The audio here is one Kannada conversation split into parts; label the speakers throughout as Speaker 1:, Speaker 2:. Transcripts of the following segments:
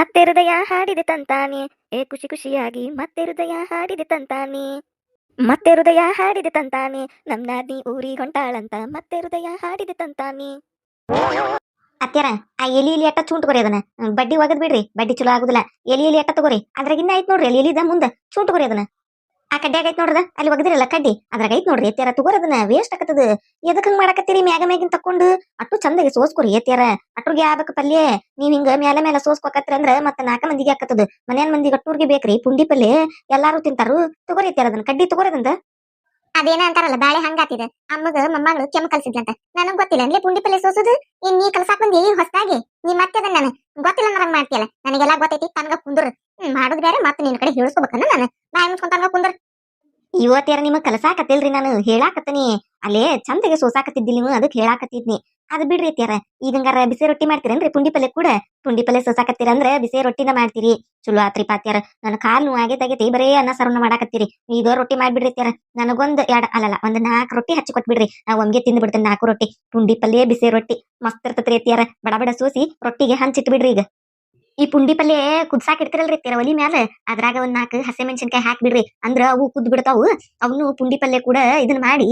Speaker 1: ಮತ್ತೆ ಹೃದಯ ಹಾಡಿದೆ ತಂತಾನೆ. ಏ ಖುಷಿ ಖುಷಿಯಾಗಿ ಮತ್ತೆ ಹೃದಯ ಹಾಡಿದೆ ತಂತಾನೆ. ಮತ್ತೆ ಹೃದಯ ಹಾಡಿದೆ ತಂತಾನೆ. ನಮ್ ನಾದಿ ಊರಿಗೆ ಹೊಂಟಾಳಂತ ಮತ್ತೆ ಹೃದಯ ಹಾಡಿದೆ ತಂತಾನೆ.
Speaker 2: ಅತ್ಯಾರ ಆ ಎಲಿ ಎಲಿ ಅಟ್ಟ ಚೂಂಟ್ ಕೊರಿ ಅದನ್ನ. ಬಡ್ಡಿ ಒಗದ್ ಬಿಡ್ರಿ ಬಡ್ಡಿ ಚಲೋ ಆಗುದಿಲ್ಲ. ಎಲಿ ಎಲಿ ಅಟ್ಟ ತಗೋರಿ. ಅದ್ರಾಗಿನ್ನ ಐತ್ ನೋಡ್ರಿ. ಅಲ್ಲಿ ಎಲಿದ ಮುಂದ ಚೂಂಟ್ ಕೊರಿ ಅದನ್ನ. ಆ ಕಡ್ಡಿ ಆಗೈತ್ ಅಲ್ಲಿ ಒಗದಿರಲ್ಲ ಕಡ್ಡಿ. ಅದ್ರಾಗ ಐತ್ ನೋಡ್ರಿ ಎತ್ತಿಯಾರ. ತಗೋರಿ ಅದನ್ನ ವೇಸ್ಟ್ ಆಕತ್ತದ. ಎದಕ್ ಹಂಗ ಮಾಡಕತ್ತೀರಿ ಮ್ಯಾಗ ಮ್ಯಾಗಿನ ತಕೊಂಡು ಅಟ್ಟು ಚಂದಗೆ ಸೋಸ್ಕೊರಿ ಎತ್ತಿಯಾರ. ಅಟ್ರಿಗೆ ಆಗ್ಬೇಕು ಪಲ್ಯ. ನೀವ್ ಹಿಂಗ ಮ್ಯಾಲ ಮ್ಯಾಲ ಸೋಸ್ಕೊಕತ್ರಿ ಅಂದ್ರ ಮತ್ತ ನಾಲ್ಕ ಮಂದಿಗೆ ಆಕತ್ತದ. ಮನ್ಯಾನ್ ಮಂದಿಗೆ ಅಟ್ಟೂರ್ಗೆ ಬೇಕ್ರಿ, ಪುಂಡಿ ಪಲ್ಯ, ಎಲ್ಲಾರು ತಿಂತಾರು. ತಗೋರಿ ಎತ್ತಿಯಾರ ಅದನ್ನ. ಕಡ್ಡಿ ತಗೋರದಂದ ಅದೇನ ಅಂತಾರಲ್ಲ, ಬಾಳೆ ಹಂಗಾತಿದ ಅಮ್ಮಗ, ಮೊಮ್ಮಗಳು ಕೆಮ್ಮ ಕಲ್ಸಿದ್ಲಂತ. ನನಗ್ ಗೊತ್ತಿಲ್ಲ. ಅಂದ್ರೆ ಪುಂಡಿ ಪಲ್ಲೆ ಸೋಸುದು? ಇನ್ ನೀ ಕಲ್ಸಾಕ್ ಬಂದಿ ಹೊಸದಾಗಿ? ನೀ ಮತ್ತೆ ಅದನ್ನ ನಾನು ಗೊತ್ತಿಲ್ಲ ನನಗ್ ಮಾಡ್ತೀಯಲ್ಲ. ನನಗೆಲ್ಲ ಗೊತ್ತೈತಿ, ತನಗ ಕುಂದ್ರ. ಹ್ಮ್, ಮಾಡುದ್ ಬೇರೆ, ಮತ್ತೆ ನಿನ್ ಕಡೆ ಹೇಳಿಸ್ಕೋಬೇಕನ್ನ ನಾನು. ಬಾಯ್ ಮುಚ್ಕೊಂಡ್ ಕುಂದ್ರ. ಇವತ್ತೇರ ನಿಮಗ್ ಕಲಸಾಕತ್ತಿಲ್ರಿ ನಾನು. ಹೇಳಾಕತ್ತೀನಿ. ಅಲ್ಲೇ ಚಂದಗೆ ಸೋಸಾಕತ್ತಿದ್ದಿಲ್ಲ ನೀವು ಅದಕ್ಕೆ ಹೇಳಾಕತ್ತಿದ್ನಿ. ಅದ್ ಬಿಡ್ರಿ ಅತ್ಯಾರ ಈಗಂಗಾರ ಬಿಸಿ ರೊಟ್ಟಿ ಮಾಡ್ತೀರೇನ್ರಿ ಪುಂಡಿ ಪಲ್ಯ ಕೂಡ? ಪುಂಡಿ ಪಲ್ಯ ಸೋಸಾಕತ್ತೀರ ಅಂದ್ರೆ ಬಿಸಿ ರೊಟ್ಟಿನ ಮಾಡ್ತೀರಿ. ಚಲೋ ಆತ್ರಿ ಪಾತ್ಯಾರ ನನ್ನ ಕಾಲ್ ನೋವು ಆಗೈತಾಗೈತಿ ಬರೇ ಅನ್ನ ಸರ್ವನ ಮಾಡಾಕತ್ತೀರಿ. ಇದೋ ರೊಟ್ಟಿ ಮಾಡ್ಬಿಡ್ರಿ ಅತ್ಯಾರ ನನಗೊಂದ್ ಎರಡ್, ಅಲ್ಲಲ್ಲ, ಒಂದ್ ನಾಲ್ಕು ರೊಟ್ಟಿ ಹಚ್ಚಿ ಕೊಟ್ಬಿಡ್ರಿ. ನಾ ಒಮ್ಗೆ ತಿಂದ್ ಬಿಡ್ತೇನೆ ನಾಲ್ಕು ರೊಟ್ಟಿ. ಪುಂಡಿ ಪಲ್ಯ ಬಿಸಿ ರೊಟ್ಟಿ. ಮಸ್ತ್ ಇರ್ತತ್ರಿ ಅತ್ಯಾರ ಬಡ ಬಡ ಸೋಸಿ ರೊಟ್ಟಿಗೆ ಹಂಚಿಟ್ಬಿಡ್ರಿ ಈಗ. ಈ ಪುಂಡಿ ಪಲ್ಯ ಕುದ್ಸಾಕ್ ಇಡ್ತಿರಲ್ರಿ ಅತ್ಯಾರ ಒಲಿ ಮ್ಯಾಲ? ಅದ್ರಾಗ ಒಂದ್ ನಾಲ್ಕು ಹಸಿ ಮೆಣಸಿನ್ಕಾಯಿ ಹಾಕ್ಬಿಡ್ರಿ. ಅಂದ್ರ ಅವು ಕುದ್ ಬಿಡ್ತಾವು. ಅವನು ಪುಂಡಿ ಪಲ್ಯ ಕೂಡ ಇದನ್ನ ಮಾಡಿ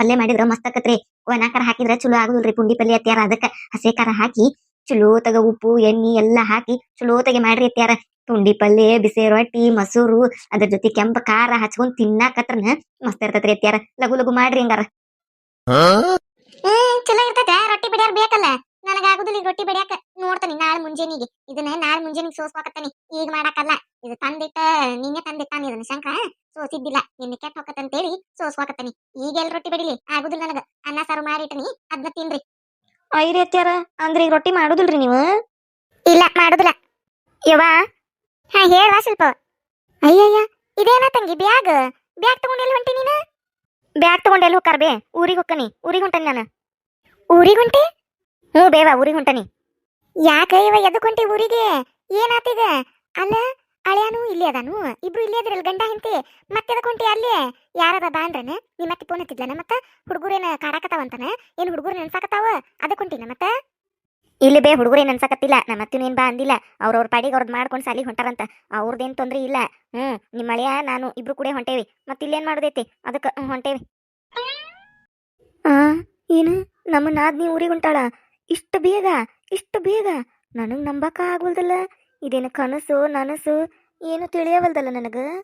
Speaker 2: ಪಲ್ಯ ಮಾಡಿದ್ರ ಮಸ್ತ್ ಆಕತ್ರಿ ಒಣಕಾರ ಹಾಕಿದ್ರ ಚಲೋ ಆಗುದಿಲ್ರಿ ಪುಂಡಿ ಪಲ್ಯ ಅತ್ಯಾರ. ಅದಕ್ಕ ಹಸಿ ಖಾರ ಹಾಕಿ ಚಲೋ ತಗ ಉಪ್ಪು ಎಣ್ಣಿ ಎಲ್ಲಾ ಹಾಕಿ ಚಲೋ ತಗೆ ಮಾಡ್ರಿ ಅತ್ಯಾರ. ಪುಂಡಿ ಪಲ್ಯ ಬಿಸಿ ರೊಟ್ಟಿ ಮೊಸರು ಅದ್ರ ಜೊತೆ ಕೆಂಪ ಖಾರ ಹಚ್ಕೊಂಡ್ ತಿನ್ನಾಕತ್ರನ ಮಸ್ತ್ ಇರ್ತತ್ರಿ ಅತ್ಯಾರ. ಲಘು ಲಘು ಮಾಡ್ರಿ ಹಂಗಾರ. ಹ್ಮ್ ಚಲೋ ಇರ್ತೈತೆ. ರೊಟ್ಟಿ ಬಿಡ್ಯಾರ ಬೇಕಲ್ಲ. ನನಗ ಆಗುದಿಲ್ಲ ಈಗ ರೊಟ್ಟಿ ಬಿಡ್ಯಾಕ. ನೋಡ್ತಾನಿ ನಾಳೆ ಮುಂಜಾನಿಗೆ. ಇದನ್ನ ನಾಳೆ ಮುಂಜಾನಿಗೆ ಸೋಸ್ಕೊಕತ್ತಾನಿ. ಈಗ ಮಾಡಾಕಲ್ಲ. ಇದು ತಂದಿಟ್ಟ ನಿನ್ನೆ ತಂದಿಟ್ಟಾನ ಇದನ್ನ ಶಂಕ ಸೋಸಿದ್ದಿಲ್ಲ. ನಿನ್ನೆ ಕೆಟ್ಟ ಹೋಗತ್ತಂತೇಳಿ ಸೋಸ್ಕೊಕತ್ತಾನಿ. ಈಗ ಎಲ್ ರೊಟ್ಟಿ ಬಿಡಿಲಿ? ಆಗುದಿಲ್ಲ ನನಗ. ಅನ್ನ ಸಾರು ಮಾಡಿಟ್ಟನಿ ಅದನ್ನ ತಿನ್ರಿ.
Speaker 1: ಐರಿ ಅತ್ಯಾರ ಅಂದ್ರೆ ಈಗ ರೊಟ್ಟಿ ಮಾಡುದಿಲ್ರಿ ನೀವು?
Speaker 2: ಇಲ್ಲ ಮಾಡುದಿಲ್ಲ.
Speaker 1: ಯವ್ವಾ?
Speaker 2: ಹಾ ಹೇಳವಾ ಸ್ವಲ್ಪ. ಅಯ್ಯಯ್ಯ ಇದೇನ ತಂಗಿ ಬ್ಯಾಗ್? ಬ್ಯಾಗ್ ತಗೊಂಡೆಲ್ಲ ಹೊಂಟಿ ನೀನು?
Speaker 1: ಬ್ಯಾಗ್ ತಗೊಂಡ್ ಎಲ್ಲಿ ಹೋಗ್ತಾರ ಬೇ? ಊರಿಗೆ ಹೋಗ್ತಾನಿ ಊರಿಗೆ ಹೊಂಟಾನಿ ನಾನು.
Speaker 2: ಊರಿಗೆ ಹೊಂಟಿ?
Speaker 1: ಹ್ಞೂ ಬೇವ ಊರಿಗೆ ಹೊಂಟನಿ.
Speaker 2: ಯಾಕ ಇವ ಎದಕ್ ಹೊಂಟಿ ಊರಿಗೆ? ಏನಾತಿದ ಅಲ್ಲ ಅಳ್ಯಾನು ಇಲ್ಲಿ ಅದಾನು. ಇಬ್ರು ಇಲ್ಲಿ ಅದ್ರಲ್ಲಿ ಗಂಡ ಹೆಂಡತಿ. ಮತ್ತೆ ಎದಕ್ ಹೊಂಟಿ ಅಲ್ಲಿ? ಯಾರದ ಅಂದ್ರನ? ನಿಮ್ಮ ಮತ್ತೆ ಫೋನ್ ಹತ್ತಿದ್ಲನ ಮತ್ತ? ಹುಡುಗರೇನ ಕಾಡಾಕತ್ತಾವಂತನ? ಏನ್ ಹುಡುಗರು ನೆನ್ಸಾಕತ್ತಾವ? ಅದಕ್ ಹೊಂಟಿನ ಮತ್ತ?
Speaker 1: ಇಲ್ಲಿ ಬೇ ಹುಡುಗರು ಏನು ಅನ್ಸಕತ್ತಿಲ್ಲ ನಮ್ಮ ಅತ್ತಿನೇನು ಬಾ ಅಂದಿಲ್ಲ. ಅವ್ರವ್ರ ಪಾಡಿಗೆ ಅವ್ರದ್ದು ಮಾಡ್ಕೊಂಡು ಸಾಲಿಗೆ ಹೊಂಟಾರಂತ. ಅವ್ರದ್ದೇನು ತೊಂದ್ರೆ ಇಲ್ಲ. ಹ್ಞೂ ನಿಮ್ಮ ಮಳೆಯ ನಾನು ಇಬ್ರು ಕೂಡ ಹೊಂಟೇವಿ. ಮತ್ತೆ ಇಲ್ಲೇನು ಮಾಡೋದೈತಿ? ಅದಕ್ಕೆ ಹೊಂಟೇವಿ. ಆ ಏನು? ನಮ್ಮ ನಾದ್ನಿ ಊರಿಗೆ ಹೊಂಟಾಳ? ಇಷ್ಟು ಬೇಗ ಇಷ್ಟು ಬೇಗ. ನನಗೆ ನಂಬಕ ಆಗ್ವಲ್ದಲ್ಲ ಇದೇನು ಕನಸು, ನನಸು? ಏನು ತಿಳಿಯವಲ್ದಲ್ಲ ನನಗೆ?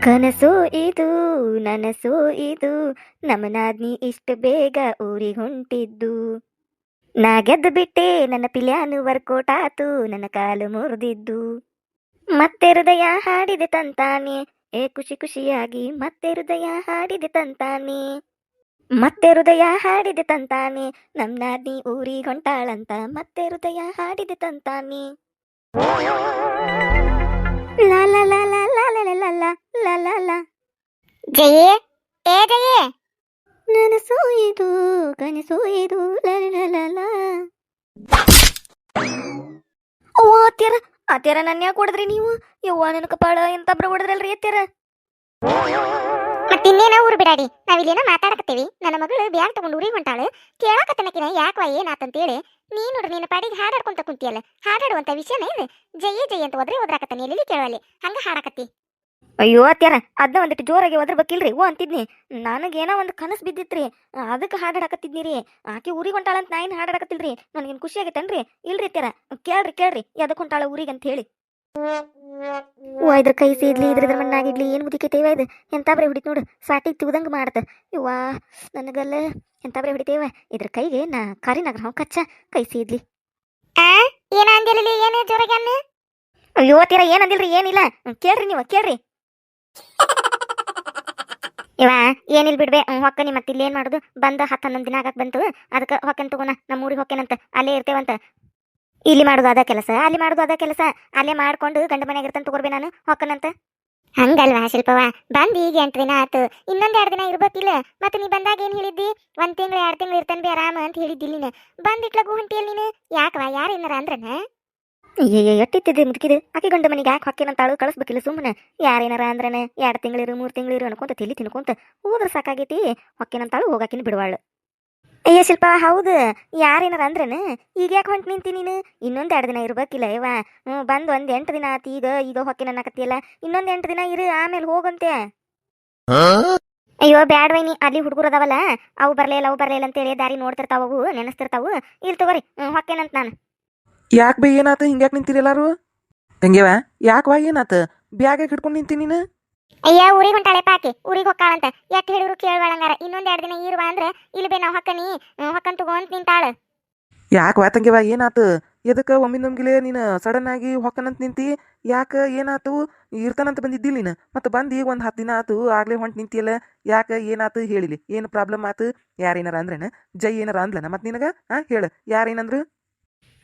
Speaker 1: ಕನಸು ಇದು, ನನಸು ಇದು. ನಮನಾದ್ನಿ ನಾದ್ನಿ ಇಷ್ಟು ಬೇಗ ಊರಿಗೆ ಹೊಂಟಿದ್ದು ನಾ ಗೆದ್ದು ಬಿಟ್ಟೆ, ನನ್ನ ಪಿಲ್ಯಾನು ವರ್ಕೌಟ್ ಆತು, ನನ್ನ ಕಾಲು ಮುರಿದಿದ್ದು. ಮತ್ತೆ ಹೃದಯ ಹಾಡಿದೆ ತಂತಾನೆ. ಏ, ಖುಷಿ ಖುಷಿಯಾಗಿ ಮತ್ತೆ ಹೃದಯ ಹಾಡಿದೆ ತಂತಾನೆ. ಮತ್ತೆ ಹೃದಯ ಹಾಡಿದೆ ತಂತಾನೆ ನಮ್ಮ ನಾದಿ ಊರಿಗೆ ಹೊಂಟಾಳಂತ ಮತ್ತೆ ಹೃದಯ ಹಾಡಿದೆ ತಂತಾನೆ
Speaker 2: ಜಯೇ ಏ ಜಯೇ
Speaker 1: ನನಸು ಇದು ಕನಸು ಇದು ಓ ಅತ್ಯರ ಅತ್ಯರ ನನ್ನ ಯಾಕೆ ನೀವು ಯವ್ವ ನನ್ನ ಕಪಾಳ ಎಂತಬ್ರ ಹೊಡೆದ್ರಲ್ರಿ ಅತ್ಯರ
Speaker 2: ಮತ್ತಿನ್ನೇನ ಊರು ಬಿಡಾಡಿ? ನಾವಿಲ್ಲೇನ ಮಾತಾಡಕತ್ತೀವಿ. ನನ್ನ ಮಗಳು ಬ್ಯಾಗ್ ತಗೊಂಡು ಊರಿಗೆ ಹೊಂಟಾಳು. ಕೇಳಾಕತ್ತನಕಿನ ಯಾಕವ ಏನಾತಂತೇಳಿ ನೀ ನೋಡ್ರಿ ನಿನ್ನ ಪಾಡಿಗೆ ಹಾಡಾಡ್ಕೊಂತ ಕುಂತಿಯಲ್ಲ. ಹಾಡಾಡುವಂತ ವಿಷಯನ ಇದು ಜಯ ಜಯ ಅಂತ ಹೋದ್ರೆ ಒದ್ರಾಕತ್ತಾನೆ ಎಲ್ಲಿ ಕೇಳಲಿ ಹಂಗ ಹಾಡಾಕತ್ತಿ.
Speaker 1: ಅಯ್ಯೋ ಅತ್ಯಾರ ಅದನ್ನ ಒಂದಿಟ್ಟು ಜೋರಾಗಿ ಒದ್ರಬೇಕಿಲ್ರಿ? ಓ, ಅಂತಿದ್ನಿ. ನನಗೇನೋ ಒಂದು ಕನಸು ಬಿದ್ದಿತ್ರಿ. ಅದಕ್ಕೆ ಹಾಡಾಡಕತ್ತಿದ್ನಿ ರೀ ಆಕೆ ಊರಿಗೆ ಹೊಂಟಾಳ ಅಂತ ನಾ ಏನು ಹಾಡಾಡಕತ್ತಿಲ್ರಿ? ನನಗೇನು ಖುಷಿ ಇಲ್ರಿ ಅತ್ಯಾರ ಕೇಳ್ರಿ ಕೇಳ್ರಿ. ಎದಕ್ಕೆ ಹೊಂಟಾಳ ಊರಿಗೆ ಅಂತ ಹೇಳಿ ಓ ಇದ್ರ ಕೈ ಸೇದ್ಲಿ ಇದ್ರ ಮಣ್ಣಾಗಿಡ್ಲಿ ಏನು ಮುದಿಕೈತೇವ ಇದು? ಎಂತ ಬರೀ ಹೊಡಿತ್ ನೋಡು ಸಾಟಿಗೆ ತುಗ್ದಂಗೆ ಮಾಡ್ತ. ಇವ್ವಾ ನನಗಲ್ಲ ಎಂತ ಬರೀ ಹೊಡಿತೇವ? ಇದ್ರ ಕೈಗೆ ನಾ ಕಾರಿನಾಗ ನಾವು ಕಚ್ಚ ಕೈ ಸೇದ್ಲಿ.
Speaker 2: ಆ ಏನ ಅಂದಿರಲಿ ಏನೇ ಜೋರಾಗಿ ಅನ್ನ?
Speaker 1: ಅಯ್ಯೋ ತೀರ ಏನಂದಿಲ್ರಿ ಏನಿಲ್ಲ. ಕೇಳ್ರಿ ನೀವು ಕೇಳ್ರಿ. ಇವ ಏನಿಲ್ಲ ಬಿಡ್ಬೆ? ಹೊಕ್ಕ ನಿಮ್ಮ ಮತ್ತೆ ಇಲ್ಲಿ ಏನ್ ಮಾಡುದು? ಬಂದ ಹತ್ತು ಹನ್ನೊಂದು ದಿನ ಆಗಕ್ ಬಂತು. ಅದಕ್ಕೆ ಹೊಕ್ಕನ್ ತಗೋಣ ನಮ್ಮ ಊರಿಗೆ ಹೊಕ್ಕೇನಂತ. ಅಲ್ಲೇ ಇರ್ತೇವಂತ. ಇಲ್ಲಿ ಮಾಡುದು ಅದ ಕೆಲಸ, ಅಲ್ಲಿ ಮಾಡುದು ಅದ ಕೆಲಸ. ಅಲ್ಲೇ ಮಾಡ್ಕೊಂಡು ಗಂಡ ಮನೆಯಾಗ ಇರ್ತಾನೆ ತಗೋರ್ಬಿ ನಾನು ಹೊಕ್ಕನಂತ.
Speaker 2: ಹಂಗಲ್ವಾ ಶಿಲ್ಪವ ಬಂದು ಈಗ ಎಂಟು ದಿನ ಆತು. ಇನ್ನೊಂದ್ ಎರಡು ದಿನ ಇರ್ಬೇಕಿಲ್ಲ. ಮತ್ತೆ ನೀ ಬಂದಾಗ ಏನ್ ಹೇಳಿದ್ದಿ? ಒಂದ್ ತಿಂಗಳು, ಎರಡು ತಿಂಗಳು ಇರ್ತಾನೆ ಬಿ ಆರಾಮ ಅಂತ ಹೇಳಿದ್ದಿಲ್ಲ ಬಂದಿಟ್ಲಗು ಹೊಂಟಿಯಲ್ಲಿ ನೀನು? ಯಾಕವಾ? ಯಾರು ಏನಾರ ಅಂದ್ರನ?
Speaker 1: ಅಯ್ಯಯ್ಯ, ಎಟ್ಟಿತ್ತಿದ್ದೆ ಮುದುಕಿದು? ಆಕೆ ಗಂಡ ಮನೆಗೆ ಯಾಕೆ ಹೊಕ್ಕೇನಂತಾಳು ಕಳಿಸ್ಬೇಕಿಲ್ಲ ಸುಮ್ಮನೆ ಯಾರೇನಾರ ಅಂದ್ರೆ ಎರಡು ತಿಂಗಳಿರು, ಮೂರು ತಿಂಗಳಿರು ಅನ್ಕೊಂತ ತಿಳಿ ತಿನ್ಕೊಂತ ಹೋದ್ರೆ ಸಾಕಾಗೈತಿ. ಹೊಕ್ಕೇನಂತಾಳು ಹೋಗಾಕಿನ ಬಿಡುವಾಳು. ಅಯ್ಯ ಶಿಲ್ಪ, ಹೌದು. ಯಾರೇನಾರ ಅಂದ್ರೇನು? ಈಗ ಯಾಕೆ ಹೊಂಟು ನಿಂತಿ ನೀನು? ಇನ್ನೊಂದು ಎರಡು ದಿನ ಇರ್ಬೇಕಿಲ್ಲ ಇವ ಹ್ಞೂ ಬಂದು ಒಂದು ಎಂಟು ದಿನ ಆತು, ಈಗ ಈಗ ಹೊಕ್ಕೆ ಅನ್ನಕತ್ತಿಯಲ್ಲ ಇನ್ನೊಂದು ಎಂಟು ದಿನ ಇರು, ಆಮೇಲೆ ಹೋಗಂತೆ. ಅಯ್ಯೋ, ಬ್ಯಾಡ್ ವೈನಿ, ಅಲ್ಲಿ ಹುಡುಗರು ಅದಾವಲ್ಲ, ಅವು ಬರಲಿಲ್ಲ ಅವು ಬರಲಿಲ್ಲ ಅಂತೇಳಿ ದಾರಿ ನೋಡ್ತಿರ್ತಾವ ಅವು, ನೆನೆಸ್ತಿರ್ತಾವು. ಇಲ್ಲಿ ತಗೋರಿ ಹೊಕ್ಕೇನಂತ ನಾನು.
Speaker 3: ಯಾಕೆ ಬೈ ಏನಾತ? ಹಿಂಗ್ಯಾಕೆ ನಿಂತಿರಿ ಎಲ್ಲಾರು? ತಂಗ್ಯವ ಯಾಕೆ ವಾ ಏನಾತ? ಬ್ಯಾಗ್ ಹಿಡ್ಕೊಂಡು ನಿಂತಿ ನೀನು?
Speaker 1: ಅಯ್ಯ, ಊರಿಗೆ ಹೊಂಟಾಳೆ ಪಾಕಿ. ಊರಿಗೆ ಹೊಕ್ಕಾಳಂತ. ಎಟ್ ಹೇಳಿದ್ರು ಕೇಳ್ಬಾಳಂಗಾರ ಇನ್ನೊಂದ್ ಎರಡು ದಿನ ಇರುವ ಅಂದ್ರೆ ಇಲ್ಲಿ ಬೇ ನಾವು ಹಾಕನಿ ಹೊಕ್ಕನ್ ತಗೊಂತ ನಿಂತಾಳ.
Speaker 3: ಯಾಕೆ ವಾ ತಂಗ್ಯವ ಏನಾತು? ಎದಕ್ಕ ಒಮ್ಮಿ ನಮ್ಗಿಲೆ ನೀನು ಸಡನ್ ಆಗಿ ಹೊಕ್ಕನಂತ ನಿಂತಿ? ಯಾಕ, ಏನಾತು? ಇರ್ತಾನಂತ ಬಂದಿದ್ದಿಲ್ಲ ನೀನು? ಮತ್ತೆ ಬಂದು ಈಗ ಒಂದು ಹತ್ತು ದಿನ ಆತು, ಆಗ್ಲೇ ಹೊಂಟು ನಿಂತಿಯಲ್ಲ. ಯಾಕ, ಏನಾತು ಹೇಳಿಲಿ? ಏನು ಪ್ರಾಬ್ಲಮ್ ಆತು? ಯಾರೇನಾರ ಅಂದ್ರೇನ? ಜೈ ಏನಾರ ಅಂದ್ಲನ? ಮತ್ತೆ ನಿನಗ? ಹಾ ಹೇಳು. ಯಾರೇನಂದ್ರು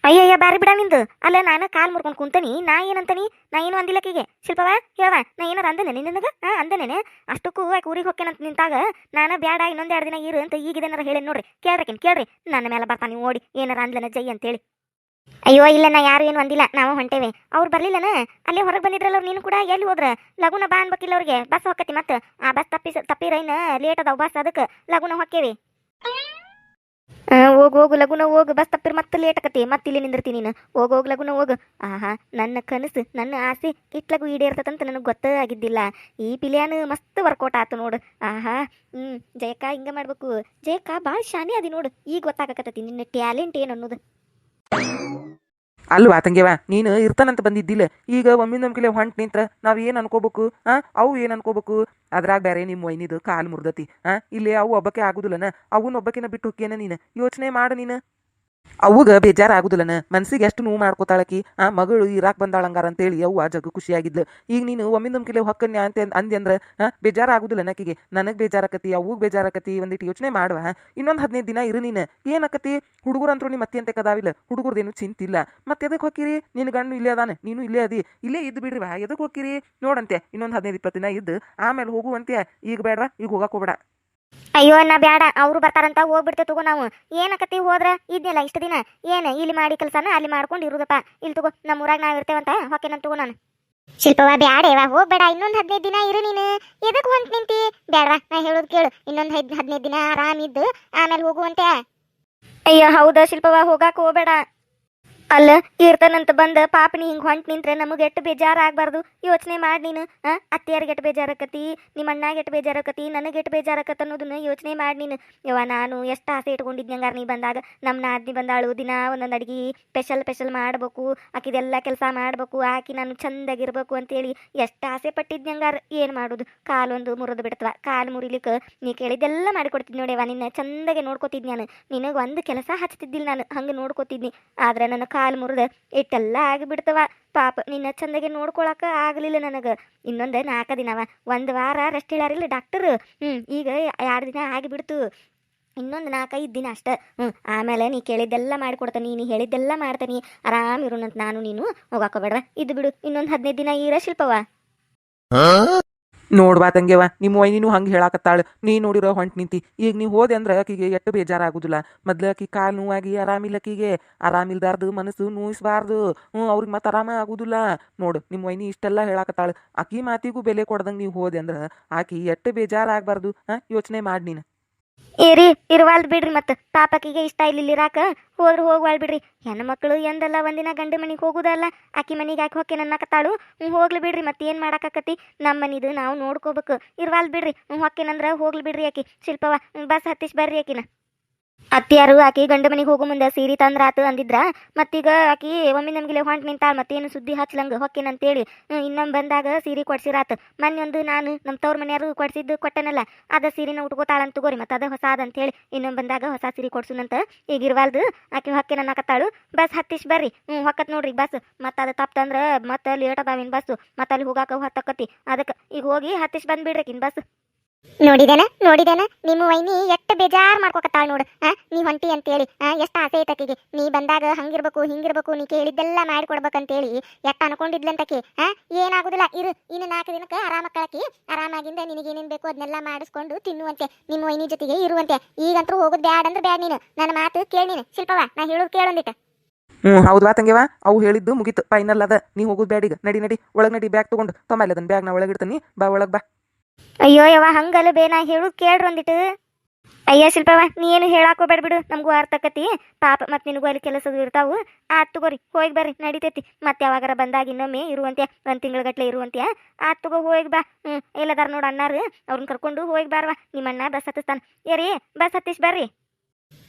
Speaker 1: ಅಯ್ಯಯ್ಯ ಬಾರಿ ಬಿಡ ನಿಂದು. ಅಲ್ಲ, ನಾನು ಕಾಲ್ ಮುರ್ಕೊಂಡು ಕುಂತನಿ. ನಾ ಏನಂತನಿ? ನಾ ಏನು ಅಂದಿಲ್ಲಕ್ಕಿಗೆ ಶಿಲ್ಪವ ಹೇಳವ ನಾ ಏನಾರ ಅಂದನೆ ನಿನಗ? ಹಾಂ, ಅಂದನೇನೆ. ಅಷ್ಟಕ್ಕೂ ಆಕೆ ಊರಿಗೆ ಹೊಕ್ಕೇನಂತ ನಿಂತಾಗ ನಾನು ಬ್ಯಾಡ, ಇನ್ನೊಂದು ಎರಡು ದಿನ ಇರು ಅಂತ ಈಗ ಇದನ್ನಾರ ಹೇಳಿ ನೋಡ್ರಿ ಕೇಳ್ರಕಿನ್ ಕೇಳ್ರಿ. ನನ್ನ ಮೇಲೆ ಬರ್ತಾನೆ ಓಡಿ. ಏನಾರ ಅಂದ್ಲನ ಜೈ ಅಂತೇಳಿ. ಅಯ್ಯೋ, ಇಲ್ಲ, ನಾ ಯಾರು ಏನು ಅಂದಿಲ್ಲ. ನಾವು ಹೊಂಟೇವೆ. ಅವ್ರು ಬರಲಿಲ್ಲನ? ಅಲ್ಲೇ ಹೊರಗೆ ಬಂದಿದ್ರಲ್ಲ ಅವ್ರು ನೀನು ಕೂಡ? ಎಲ್ಲಿ ಹೋದ್ರ? ಲಗುನ ಬಾ ಅನ್ಬೇಕಿಲ್ಲ ಅವ್ರಿಗೆ. ಬಸ್ ಹೊಕ್ಕತಿ ಮತ್ತೆ. ಆ ಬಸ್ ತಪ್ಪಿಸ, ತಪ್ಪಿರೈನ? ಲೇಟ್ ಅದಾವ ಬಸ್ ಅದಕ್ಕೆ ಲಗುನ ಹೊಕ್ಕೇವಿ. ಹೋಗು ಹೋಗು, ಲಗುನ ಹೋಗು, ಬಸ್ ತಪ್ಪಿರ್ ಮತ್ತೆ ಲೇಟ್ ಆಕತಿ ಮತ್ತೆ ಇಲ್ಲಿ ನಿಂದಿರ್ತೀನಿ ನೀನು. ಹೋಗು ಹೋಗು, ಲಗುನ ಹೋಗು. ಆಹಾ, ನನ್ನ ಕನಸು, ನನ್ನ ಆಸೆ ಇಟ್ಲಗು ಈಡೇರ್ತದಂತ ನನಗೆ ಗೊತ್ತೇ ಆಗಿದ್ದಿಲ್ಲ. ಈ ಪಿಲಿಯಾನು ಮಸ್ತ್ ವರ್ಕೌಟ್ ಆತು ನೋಡು. ಆಹಾ ಹ್ಞೂ ಜಯಕ ಹಿಂಗೆ ಮಾಡ್ಬೇಕು. ಜಯಕ ಭಾಳ ಶಾನೆ ಅದಿ ನೋಡು. ಈಗ ಗೊತ್ತಾಗಕತ್ತತಿ ನಿನ್ನ ಟ್ಯಾಲೆಂಟ್ ಏನು ಅನ್ನೋದು.
Speaker 3: ಅಲ್ವಾ ತಂಗ್ಯವ? ನೀನು ಇರ್ತಾನಂತ ಬಂದಿದ್ದಿಲ್ಲ. ಈಗ ಒಮ್ಮೆ ನಮ್ಗಿಲೆ ಹೊಂಟು ನಿಂತ್ರ ನಾವು ಏನು ಅನ್ಕೋಬೇಕು? ಹಾಂ ಅವು ಏನು ಅನ್ಕೋಬೇಕು? ಅದ್ರಾಗ ಬೇರೆ ನಿಮ್ಮ ಒಯ್ನಿದು ಕಾಲು ಮುರ್ದತಿ. ಹಾಂ ಇಲ್ಲಿ ಅವು ಒಬ್ಬಕ್ಕೆ ಆಗುದಿಲ್ಲನ? ಅವನ್ನ ಒಬ್ಬಕ್ಕಿನ ಬಿಟ್ಟು ಹೋಗ್ಯನ ನೀನು? ಯೋಚನೆ ಮಾಡು ನೀನು. ಅವಾಗ ಬೇಜಾರಾಗುದಿಲ್ಲನ. ಮನ್ಸಿಗೆ ಎಷ್ಟು ನೋವು ಮಾಡ್ಕೋತಾಳಕಿ, ಆ ಮಗಳು ಇರಾಕ್ ಬಂದಾಳಂಗಾರ ಅಂತೇಳಿ ಅವ್ವ ಜಗ ಖುಷಿಯಾಗಿದ್ಲು. ಈಗ ನೀನು ಒಮ್ಮಿಂದ ಕಿಲೆ ಹೊಕ್ಕನ್ಯ ಅಂತ ಅಂದಿ ಅಂದ್ರೆ ಬೇಜಾರಾಗುದಿಲ್ಲ ನಕಿಗೆ ನನಗೆ ಬೇಜಾರಾಕತಿ ಅವ್ವಗ ಬೇಜಾರಾಕತಿ ಒಂದಿಟ್ಟು ಯೋಚನೆ ಮಾಡುವ. ಇನ್ನೊಂದು ಹದಿನೈದು ದಿನ ಇರು ನೀನು. ಏನಾಕತಿ ಹುಡುಗರಂತ್ರು ನಿಮ್ಮ ಮತ್ತೆ ಅಂತ ಕದಾವಿಲ್ಲ. ಹುಡುಗರ್ದೇನು ಚಿಂತಿಲ್ಲ. ಮತ್ತೆ ಎದಕ್ಕೆ ಹೋಗಿರಿ ನಿನ್ನ ಗಂಡು ಇಲ್ಲೇ ಅದಾನೆ. ನೀನು ಇಲ್ಲೇ ಅದಿ. ಇಲ್ಲೇ ಇದ್ದು ಬಿಡ್ರಿ ಬಾ ಎದಕ್ಕೆ ಹೋಗಿರಿ ನೋಡಂತೆ ಇನ್ನೊಂದು ಹದಿನೈದು ಇಪ್ಪತ್ತು ದಿನ ಇದ್ದು, ಆಮೇಲೆ ಹೋಗುವಂತೆ ಈಗ ಬೇಡವಾ ಈಗ ಹೋಗಕ್ಕೆ ಹೋಗ್ಬೇಡ.
Speaker 1: ಅಯ್ಯೋ ನಾ ಬ್ಯಾಡ. ಅವ್ರು ಬರ್ತಾರಂತ ಹೋಗ್ಬಿಡ್ತೇವೆ ತಗೋ ನಾವು. ಏನಕತಿ ಹೋದ್ರ? ಇದ್ನಿಲ್ಲ ಇಷ್ಟು ದಿನ. ಏನು, ಇಲ್ಲಿ ಮಾಡಿ ಕೆಲಸನ? ಅಲ್ಲಿ ಮಾಡ್ಕೊಂಡು ಇರುದಪ್ಪ. ಇಲ್ಲಿ ತಗೋ ನಮ್ಮ ಊರಾಗ ನಾವು ಇರ್ತೇವಂತ. ಹೊಕ್ಕೇನಂತ ತಗೋ ನಾನು. ಶಿಲ್ಪವ ಬ್ಯಾಡೇವ ಹೋಗ್ಬೇಡ. ಇನ್ನೊಂದು ಹದಿನೈದು ದಿನ ಇರು ನೀನು. ಎದಕ್ಕೆ ಹೊಂಟ್ ನಿಂತಿ? ಬ್ಯಾಡ ನಾ ಹೇಳೋದು ಕೇಳು. ಇನ್ನೊಂದು ಹದಿನೈದು ದಿನ ಆರಾಮಿದ್ದು. ಆಮೇಲೆ ಹೋಗುವಂತೆ. ಅಯ್ಯೋ, ಹೌದಾ ಶಿಲ್ಪವ ಹೋಗಾಕ ಹೋಗ್ಬೇಡ. ಅಲ್ಲ ಇರ್ತಾನಂತ ಬಂದ ಪಾಪ ನೀ ಹಿಂಗೆ ಹೊಂಟ್ ನಿಂತ್ರೆ ನಮಗೆ ಎಷ್ಟು ಬೇಜಾರು ಆಗ್ಬಾರ್ದು ಯೋಚನೆ ಮಾಡಿ ನೀನು ಅತ್ತೆಯರಿಗೆ ಎಷ್ಟು ಬೇಜಾರಾಕತಿ ನಿಮ್ಮ ಅಣ್ಣಗೆ ಎಷ್ಟು ಬೇಜಾರಾಕತಿ ನನಗೆ ಎಷ್ಟು ಬೇಜಾರಾಕತ್ತ ಅನ್ನೋದನ್ನ ಯೋಚನೆ ಮಾಡಿ ನೀನು. ಯವ್ವ, ನಾನು ಎಷ್ಟು ಆಸೆ ಇಟ್ಕೊಂಡಿದ್ದೆ ಹಂಗಾರ ನೀ ಬಂದಾಗ. ನಮ್ಮ ನಾದ್ನಿ ಬಂದಾಳು, ದಿನ ಒಂದೊಂದು ಅಡುಗೆ ಸ್ಪೆಷಲ್ ಸ್ಪೆಷಲ್ ಮಾಡಬೇಕು. ಆಕಿದೆಲ್ಲ ಕೆಲಸ ಮಾಡಬೇಕು. ಆಕಿ ನಾನು ಚಂದಾಗಿರ್ಬೇಕು ಅಂತೇಳಿ ಎಷ್ಟು ಆಸೆ ಪಟ್ಟಿದ್ದೆ ಏನು ಮಾಡೋದು? ಕಾಲೊಂದು ಮುರಿದು ಬಿಡ್ತವ. ಕಾಲು ಮುರಿಲಿಕ್ಕೆ ನೀ ಕೇಳಿದ್ದೆಲ್ಲ ಮಾಡಿಕೊಡ್ತಿದ್ದೆ ನೋಡ್ಯವ ನಿನ್ನ ಚಂದಾಗೆ ನೋಡ್ಕೊತಿದ್ ನಾನು. ನಿನಗೆ ಒಂದು ಕೆಲಸ ಹಚ್ತಿದ್ದಿಲ್ಲ ನಾನು. ಹಂಗೆ ನೋಡ್ಕೊತಿದ್ನಿ. ಆದ್ರೆ ನನ್ನ ಕಾಲು ಮುರಿದ ಇಟ್ಟೆಲ್ಲ ಆಗಿಬಿಡ್ತವ. ಪಾಪ ನಿನ್ನ ಚಂದಗೆ ನೋಡ್ಕೊಳಕ ಆಗಲಿಲ್ಲ ನನಗೆ. ಇನ್ನೊಂದು ನಾಲ್ಕು ದಿನವ, ಒಂದು ವಾರ ರೆಸ್ಟ್ ಹೇಳಾರಿಲ್ಲ ಡಾಕ್ಟರ್ ಹ್ಞೂ ಈಗ ಎರಡು ದಿನ ಆಗಿಬಿಡ್ತು. ಇನ್ನೊಂದು ನಾಲ್ಕೈದು ದಿನ ಅಷ್ಟೇ. ಹ್ಞೂ ಆಮೇಲೆ ನೀ ಕೇಳಿದ್ದೆಲ್ಲ ಮಾಡಿಕೊಡ್ತಾನೆ, ನೀ ಹೇಳಿದ್ದೆಲ್ಲ ಮಾಡ್ತಾನೆ. ಆರಾಮ್ ಇರೋಣಂತ ನಾನು ನೀನು ಹೋಗಾಕೋಬೇಡ್ರ ಇದು ಬಿಡು, ಇನ್ನೊಂದು ಹದಿನೈದು ದಿನ ಇರ ಶಿಲ್ಪವ
Speaker 3: ನೋಡ್ವಾ ತಂಗ್ಯವ ನಿಮ್ಮ ವೈನಿನೂ ಹಂಗೆ ಹೇಳಾಕತ್ತಾಳೆ. ನೀ ನೋಡಿರೋ ಹೊಂಟ್ ನಿಂತಿ. ಈಗ ನೀವು ಹೋದೆ ಅಂದ್ರೆ ಆಕಿಗೆ ಎಷ್ಟು ಬೇಜಾರಾಗುದಿಲ್ಲ. ಮೊದ್ಲು ಆಕಿ ಕಾಲು ನೋವಾಗಿ ಆರಾಮಿಲ್ಲ ಆಕಿಗೆ. ಆರಾಮಿಲ್ದಾರ್ದು ಮನಸ್ಸು ನೋಯಿಸಬಾರ್ದು. ಹ್ಞೂ ಅವ್ರಿಗೆ ಮತ್ತೆ ಆರಾಮ ಆಗುದಿಲ್ಲ. ನೋಡು, ನಿಮ್ಮ ವೈನಿ ಇಷ್ಟೆಲ್ಲ ಹೇಳಾಕತ್ತಾಳೆ. ಆಕಿ ಮಾತಿಗೂ ಬೆಲೆ ಕೊಡ್ದಂಗೆ ನೀವು ಹೋದೆ ಅಂದ್ರೆ ಆಕಿ ಎಷ್ಟು ಬೇಜಾರಾಗಬಾರ್ದು. ಹಾಂ, ಯೋಚನೆ ಮಾಡಿ ನೀನು.
Speaker 1: ಏರಿ ಇರುವಾಲ್ದು ಬಿಡ್ರಿ ಮತ್ತೆ. ಪಾಪಕಿಗೆ ಇಷ್ಟ ಇಲ್ಲ ಇರಾಕ ಹೋದ್ರು ಹೋಗ್ವಾಳ್ ಬಿಡ್ರಿ. ಹೆಣ್ಣು ಮಕ್ಕಳು ಎಂದಲ್ಲ ಒಂದಿನ ಗಂಡ ಮನೆಗೆ ಹೋಗುದಲ್ಲ. ಆಕಿ ಮನೆಗೆ ಯಾಕೆ ಹೊಕ್ಕೆ ನನ್ನಕತ್ತಾಳು ಹ್ಞೂ ಹೋಗ್ಲಿ ಬಿಡ್ರಿ ಮತ್ತೆ ಏನು ಮಾಡಾಕತ್ತಿ ನಮ್ಮ ಮನಿದು ನಾವು ನೋಡ್ಕೋಬೇಕು. ಇರ್ವಾಲ್ ಬಿಡ್ರಿ. ಹ್ಞೂ ಹೋಗ್ಲಿ ಬಿಡ್ರಿ ಆಕಿ. ಶಿಲ್ಪವ ಬಸ್ ಹತ್ತಿಸ್ ಬರ್ರಿ ಆಕಿನ. ಅತ್ತಿಯಾರು ಆಕಿ ಗಂಡ ಮನೆಗೆ ಹೋಗೋ ಮುಂದೆ ಸೀರೆ ತಂದ್ರ ಆತು ಅಂದಿದ್ರ, ಮತ್ತೀಗ ಆಕಿ ಒಮ್ಮೆ ನಮ್ಗಿಲೆ ಹೊಂಟ್ ನಿಂತಾಳ, ಮತ್ತೇನು ಸುದ್ದಿ ಹಚ್ಲಂಗ ಹೊಕ್ಕೇನಂತೇಳಿ ಇನ್ನೊಮ್ಮೆ ಬಂದಾಗ ಸೀರೆ ಕೊಡ್ಸಿರಾತು. ಮೊನ್ನೆ ಒಂದು ನಾನು ನಮ್ಮ ತವ್ರ ಮನೆಯವರು ಕೊಡ್ಸಿದ್ದು ಕೊಟ್ಟನಲ್ಲ, ಅದ ಸೀರೆನ ಉಟ್ಕೋತಾಳಂತ ತಗೋರಿ, ಮತ್ತೆ ಅದ ಹೊಸಾದ ಅಂತೇಳಿ ಇನ್ನೊಮ್ಮೆ ಬಂದಾಗ ಹೊಸ ಸೀರೆ ಕೊಡ್ಸುನಂತ ಈಗ ಇರ್ವಾಲ್ದು, ಆಕಿ ಹೊಕ್ಕೆ ನನ್ನಕತ್ತಾಳು ಬಸ್ ಹತ್ತಿಸ್ ಬರ್ರಿ ಹ್ಞೂ ಹೊಕ್ಕತ್ ನೋಡ್ರಿ ಬಸ್, ಮತ್ತೆ ಅದು ತಪ್ಪಂದ್ರ ಮತ್ತೆ ಲೇಟ್ ಅದಾವಿನ ಬಸ್ಸು ಮತ್ತೆ ಅಲ್ಲಿ ಹೋಗಾಕ ಹೊತ್ತಕ್ಕತಿ ಅದಕ್ಕೆ ಈಗ ಹೋಗಿ ಹತ್ತಿಸ್ ಬಂದ್ಬಿಡ್ರಿ ಬಸ್. ನೋಡಿದೇನ? ನೋಡಿದೇನ? ನಿಮ್ಮ ವೈನಿ ಎಷ್ಟು ಬೇಜಾರ್ ಮಾಡ್ಕೊಕತ್ತಾಳ ನೋಡು, ಆ? ನೀ ಹೊಂಟಿ ಅಂತೇಳಿ, ಆ? ಎಷ್ಟು ಆಸೆ ಐತಕಿಗೆ ನೀ ಬಂದಾಗ ಹಂಗಿರ್ಬೇಕು, ಹಿಂಗಿರ್ಬೇಕು, ನೀ ಕೇಳಿದ್ದೆಲ್ಲ ಮಾಡಿಕೊಡ್ಬೇಕಂತೇಳಿ, ಎಷ್ಟು ಅನ್ಕೊಂಡಿದ್ಲಂತಕಿ, ಆ? ಏನಾಗುದಿಲ್ಲ, ಇರು, ಇನ್ನು ನಾಲ್ಕು ದಿನಕ್ಕೆ ಆರಾಮ ಕಳಕಿ, ಆರಾಮಾಗಿಂದ ನಿನಗೇನೇನು ಬೇಕು ಅದನ್ನೆಲ್ಲ ಮಾಡಿಸ್ಕೊಂಡು ತಿನ್ನುವಂತೆ, ನಿಮ್ಮ ವೈನಿ ಜೊತೆಗೆ ಇರುವಂತೆ. ಈಗಂತೂ ಹೋಗೋದು ಬ್ಯಾಡ್ ಅಂದ್ರೆ ಬ್ಯಾಡ್ ನೀನು. ನನ್ನ ಮಾತು ಕೇಳಿ ನೀನು. ಶಿಲ್ಪವ ನಾ ಹೇಳೋದು ಕೇಳೊಂದಿಟ್ಟು
Speaker 3: ಹ್ಞೂ ಹೌದ್ವಾ ತಂಗ್ಯವ ಅವು ಹೇಳಿದ್ದು ಮುಗಿತು. ಫೈನಲ್ ಅದ. ನೀ ಹೋಗೋದು ಬ್ಯಾಡಿಗೆ ನಡಿ ನಡಿ, ಒಳಗೆ ನಡಿ, ಬ್ಯಾಗ್ ತೊಗೊಂಡು. ತೊಂಬಲ್ಲ ಅದನ್ನ ಬ್ಯಾಗ್ ನಾ ಒಳಗಿಡ್ತೀನಿ ಬಾ, ಒಳಗೆ ಬಾ.
Speaker 1: ಅಯ್ಯೋ ಯವ್ವ ಹಂಗಲ್ಲ ಬೇ ನಾ ಹೇಳೋದು ಕೇಳ್ರಿ ಒಂದಿಟ್ಟು ಅಯ್ಯ ಶಿಲ್ಪವ ನೀ ಏನು ಹೇಳಾಕ್ ಹೋಗ್ಬೇಡ ಬಿಡು ನಮಗೂ ಅರ್ಥಕತಿ ಪಾಪ ಮತ್ತೆ ನಿನಗೂ ಅಲ್ಲಿ ಕೆಲಸದ ಇರ್ತಾವು. ಆತ್ ತಗೋರಿ ಹೋಗಿ ಬರ್ರಿ ನಡಿತೈತಿ. ಮತ್ತೆ ಯಾವಾಗಾರ ಬಂದಾಗ ಇನ್ನೊಮ್ಮೆ ಇರುವಂತೆ ಒಂದು ತಿಂಗಳಗಟ್ಲೆ ಇರುವಂತೆ ಆತ್ ತಗೋ ಹೋಗಿ ಬಾ. ಹ್ಞೂ ಎಲ್ಲದಾರ ನೋಡು ಅಣ್ಣಾರು ಅವ್ರನ್ನ ಕರ್ಕೊಂಡು ಹೋಗಿ ಬಾರ್ವಾ ನಿಮ್ಮ ಅಣ್ಣ ಬಸ್ ಹತ್ತಿಸ್ತಾನ. ಏರಿ ಬಸ್ ಹತ್ತಿಸ್ ಬರ್ರಿ.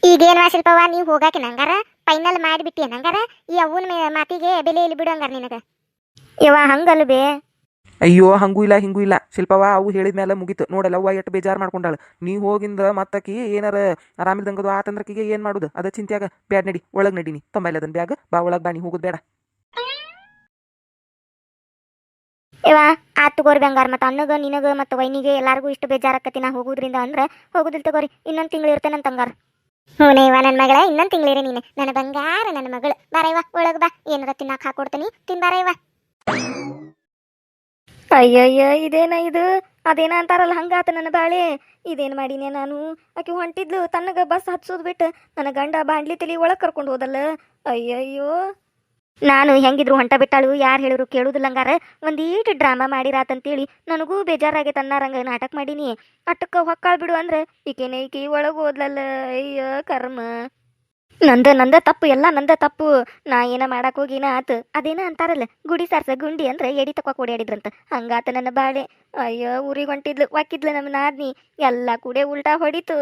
Speaker 2: ಈಗೇನ್ವಾ ಶಿಲ್ಪವ ನೀವು ಹೋಗಾಕೆ ನಂಗಾರ? ಫೈನಲ್ ಮಾಡಿಬಿಟ್ಟಿ ನಂಗಾರ? ಈ ಅವ್ವನ ಮಾತಿಗೆ ಬೆಲೆ ಇಲ್ಲಿ ಬಿಡು ಹಂಗಾರ ನಿನಗ.
Speaker 1: ಯವ್ವ ಹಂಗಲ್ಲ ಬೇ.
Speaker 3: ಅಯ್ಯೋ ಹಂಗೂ ಇಲ್ಲ ಹಿಂಗೂ ಇಲ್ಲ ಶಿಲ್ಪವ ಅವು ಹೇಳಿದ ಮೇಲೆ ಮುಗಿತು. ನೋಡಲ್ಲ ಅವ್ವ ಎಷ್ಟು ಬೇಜಾರು ಮಾಡ್ಕೊಂಡಾಳು. ನೀ ಹೋಗಿಂದ ಮತ್ತಕಿ ಏನಾರ ಆರಾಮಿಲ್ದಂಗದು ಆತಂದ್ರಕಿಗೆ ಏನು ಮಾಡೋದು? ಅದ ಚಿಂತ್ಯಾಗ, ಬ್ಯಾಡ್ ನಡಿ, ಒಳಗೆ ನಡೀನಿ. ತೊಂಬೈಲ್ ಅದನ್ನ ಬ್ಯಾಗ್, ಬಾ ಒಳಗೆ ಬಾ, ನೀ ಹೋಗೋದು ಬೇಡ.
Speaker 1: ಇವ ಆತು ತಗೋರಿ ಬಂಗಾರ ಮತ್ತೆ ಅಣ್ಣಗ ನಿನಗ ಮತ್ತೆ ವೈನಿಗೆ ಎಲ್ಲಾರ್ಗೂ ಇಷ್ಟು ಬೇಜಾರಾಕತಿ ನಾ ಹೋಗುದ್ರಿಂದ ಅಂದ್ರೆ ಹೋಗುದಿಲ್ಲ ತಗೋರಿ. ಇನ್ನೊಂದು ತಿಂಗಳು ಅಂತ ತಂಗಾರ
Speaker 2: ಹ್ಞೂ ಇವ ನನ್ನ ಮಗಳ, ಇನ್ನೊಂದು ತಿಂಗಳಿರಿ ನೀನು. ನನ್ನ ಬಂಗಾರ, ನನ್ನ ಮಗಳು. ಬಾರ ಇವ ಒಳಗೆ ಬಾ. ಏನಾರ ತಿನ್ನಾಕ ಹಾಕೊಡ್ತೀನಿ? ತಿನ್ಬಾರ ಇವ
Speaker 1: ಅಯ್ಯಯ್ಯ, ಇದೇನ ಇದು? ಅದೇನ ಅಂತಾರಲ್ಲ, ಹಂಗಾತ ನನ್ನ ಬಾಳೆ. ಇದೇನು ಮಾಡೀನಿ ನಾನು? ಆಕೆ ಹೊಂಟಿದ್ಲು ತನ್ನಗೆ ಬಸ್ ಹಚ್ಚೋದು ಬಿಟ್ಟು. ನನ್ನ ಗಂಡ ಬಾಂಡ್ಲಿ ತಲಿ ಒಳಗೆ ಕರ್ಕೊಂಡು ಹೋದಲ್ಲ. ಅಯ್ಯಯ್ಯೋ. ನಾನು ಹೆಂಗಿದ್ರು ಹೊಂಟ ಬಿಟ್ಟಾಳು, ಯಾರು ಹೇಳಿದ್ರು ಕೇಳುದಿಲ್ಲ ಹಂಗಾರ. ಒಂದೀಟು ಡ್ರಾಮಾ ಮಾಡಿರಾತಂತೇಳಿ ನನಗೂ ಬೇಜಾರಾಗೈತೆ ಅನ್ನಾರಂಗ ನಾಟಕ ಮಾಡೀನಿ. ಅಟ್ಟಕ್ಕೆ ಹೊಕ್ಕಾಳ್ ಬಿಡು ಅಂದ್ರೆ, ಈಕೆನ ಈಕೆ ಒಳಗೆ ಹೋದ್ಲಲ್ಲ ಅಯ್ಯೋ, ಕರ್ಮ. ನಂದ ನಂದ ತಪ್ಪು, ಎಲ್ಲ ನಂದ ತಪ್ಪು. ನಾ ಏನ ಮಾಡಕ್ ಹೋಗಿನ ಆತು. ಅದೇನ ಅಂತಾರಲ್ಲ, ಗುಡಿ ಸಾರ್ಸ ಗುಂಡಿ ಅಂದ್ರೆ ಎಡಿ ತಕ್ಕ ಓಡಾಡಿದ್ರಂತ ಹಂಗಾತ ನನ್ನ ಬಾಳೆ. ಅಯ್ಯೋ, ಊರಿಗೆ ಹೊಂಟಿದ್ಲು ವಾಕಿದ್ಲು ನಮ್ಮ ನಾದ್ನಿ. ಎಲ್ಲ ಕೂಡೆ ಉಲ್ಟಾ ಹೊಡಿತು.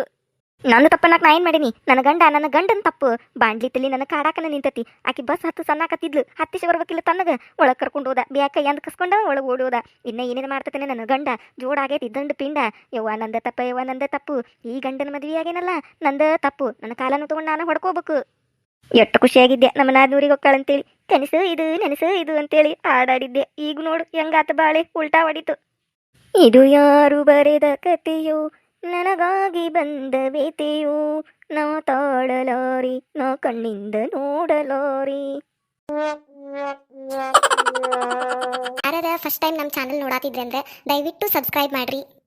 Speaker 1: ನನ್ನ ನಾಕ್ ನಾ ಏನ್ ಮಾಡೀನಿ? ನನ್ನ ಗಂಡ, ನನ್ನ ಗಂಡನ ತಪ್ಪು. ಬಾಂಡ್ಲಿ ತಲಿ ನನ್ನ ಕಾಡಾಕನ ನಿಂತತಿ. ಆಕಿ ಬಸ್ ಹತ್ತು ಸಣ್ಣಾಕತ್ತಿದ್ಲು. ಹತ್ತಿಸಿ ಬರ್ಬೇಕಿಲ್ಲ ತನ್ನಗ. ಒಳಗೆ ಕರ್ಕೊಂಡು ಹೋದ. ಬ್ಯಾಕ ಎಂದ ಕಸ್ಕೊಂಡ ಒಳಗೆ ಓಡೋದ ಇನ್ನ ಏನೇನು ಮಾಡ್ತತೇನೆ ನನ್ನ ಗಂಡ? ಜೋಡಾಗೈತಿ ದಂಡ ಪಿಂಡ. ಯವ್ವ, ನಂದ ತಪ್ಪ, ಯವ್ವ, ನಂದ ತಪ್ಪು. ಈ ಗಂಡನ ಮದ್ವಿ ಆಗೇನಲ್ಲ? ನಂದ ತಪ್ಪು. ನನ್ನ ಕಾಲನ್ನು ತಗೊಂಡು ನಾನು ಹೊಡ್ಕೋಬೇಕು. ಎಷ್ಟು ಖುಷಿಯಾಗಿದ್ದೆ. ನಮ್ಮ ನಾದ್ನೂರಿಗೆ ಹೋಗ್ತಾಳಂತೇಳಿ ಕನಸು ಇದು, ನೆನಸು ಇದು ಅಂತೇಳಿ ಹಾಡಾಡಿದ್ದೆ. ಈಗ ನೋಡು, ಹೆಂಗಾತ ಬಾಳೆ? ಉಲ್ಟಾ ಹೊಡಿತು. ಇದು ಯಾರು ಬರೆದ ಕಥೆಯೋ ನನಗಾಗಿ ಬಂದ ವೇತೆಯು ನಾ ತಾಳಲಾರಿ, ನಾ ಕಣ್ಣಿಂದ ನೋಡಲಾರಿ.
Speaker 2: ಯಾರಾರ ಫಸ್ಟ್ ಟೈಮ್ ನಮ್ಮ ಚಾನಲ್ ನೋಡಾತಿದ್ರೆ ಅಂದ್ರೆ ದಯವಿಟ್ಟು ಸಬ್ಸ್ಕ್ರೈಬ್ ಮಾಡ್ರಿ.